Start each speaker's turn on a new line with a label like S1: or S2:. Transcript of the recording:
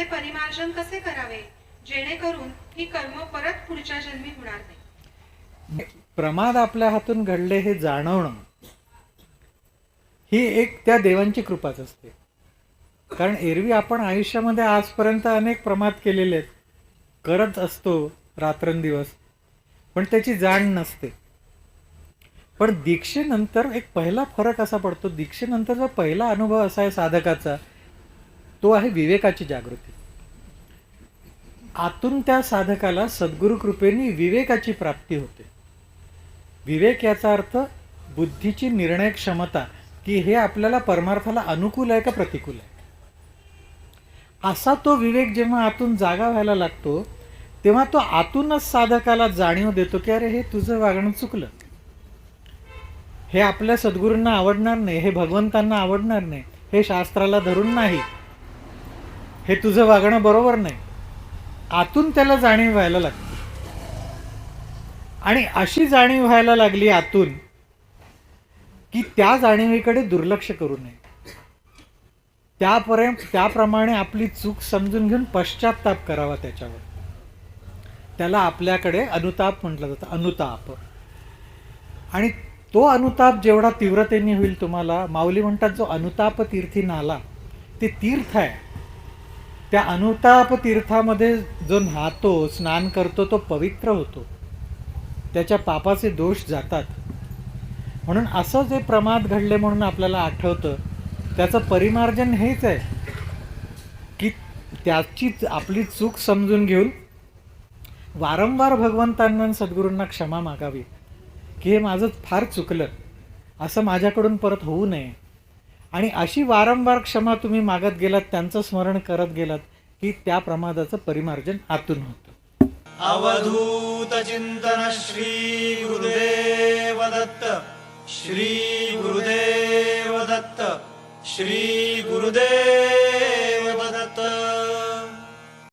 S1: त्याचे परिमार्जन कसे करावे? जेणेकरून ही कर्म परत पुढच्या जन्मी होणार नाही.
S2: प्रमाद आपल्या हातून घडले हे जाणवणं ही एक त्या देवांची कृपाच असते. कारण एरवी आपण आयुष्यामध्ये आजपर्यंत अनेक प्रमाद केलेले आहेत. करत असतो रात्रंदिवस पण त्याची जाण नसते. पण दीक्षेनंतर एक पहिला फरक असा पडतो दीक्षेनंतर जो पहिला अनुभव असा आहे साधकाचा तो आहे विवेकाची जागृती. आतून त्या साधकाला सद्गुरु कृपेने विवेकाची प्राप्ती होते. विवेक याचा अर्थ बुद्धीची निर्णय क्षमता की हे आपल्याला परमार्थाला अनुकूल आहे का प्रतिकूल आहे? असा तो विवेक जेव्हा आतून जागा व्हायला लागतो तेव्हा तो आतूनच साधकाला जाणीव देतो की अरे हे तुझं वागणं चुकलं. हे आपल्या सद्गुरूंना आवडणार नाही हे भगवंतांना आवडणार नाही हे शास्त्राला धरून नाही. हे तुझं वागणं बरोबर नाही. आतून त्याला जाणीव व्हायला लागते आणि अशी जाणीव व्हायला लागली आतून की त्या जाणीवीकडे दुर्लक्ष करू नये. त्यापर्यंत त्याप्रमाणे आपली चूक समजून घेऊन पश्चाताप करावा त्याच्यावर. त्याला आपल्याकडे अनुताप म्हटलं जातं अनुताप. आणि तो अनुताप जेवढा तीव्रतेने होईल तुम्हाला माऊली म्हणतात जो अनुताप तीर्थी नाला ते तीर्थ आहे. त्या अनुताप तीर्थामध्ये जो न्हातो स्नान करतो तो पवित्र होतो. त्याच्या पापाचे दोष जातात. म्हणून असं जे प्रमाद घडले म्हणून आपल्याला आठवतं त्याचं परिमार्जन हेच आहे. की त्याची आपली चूक समजून घेऊन वारंवार भगवंतांना आणि सद्गुरूंना क्षमा मागावी की हे माझं फार चुकलं असं माझ्याकडून परत होऊ नये. आणि अशी वारंवार क्षमा तुम्ही मागत गेलात त्यांचं स्मरण करत गेलात की त्या प्रमादाचं परिमार्जन आतून होतं.
S3: अवधूत चिंतन श्री गुरुदेव दत्त श्री गुरुदेव दत्त श्री गुरुदेव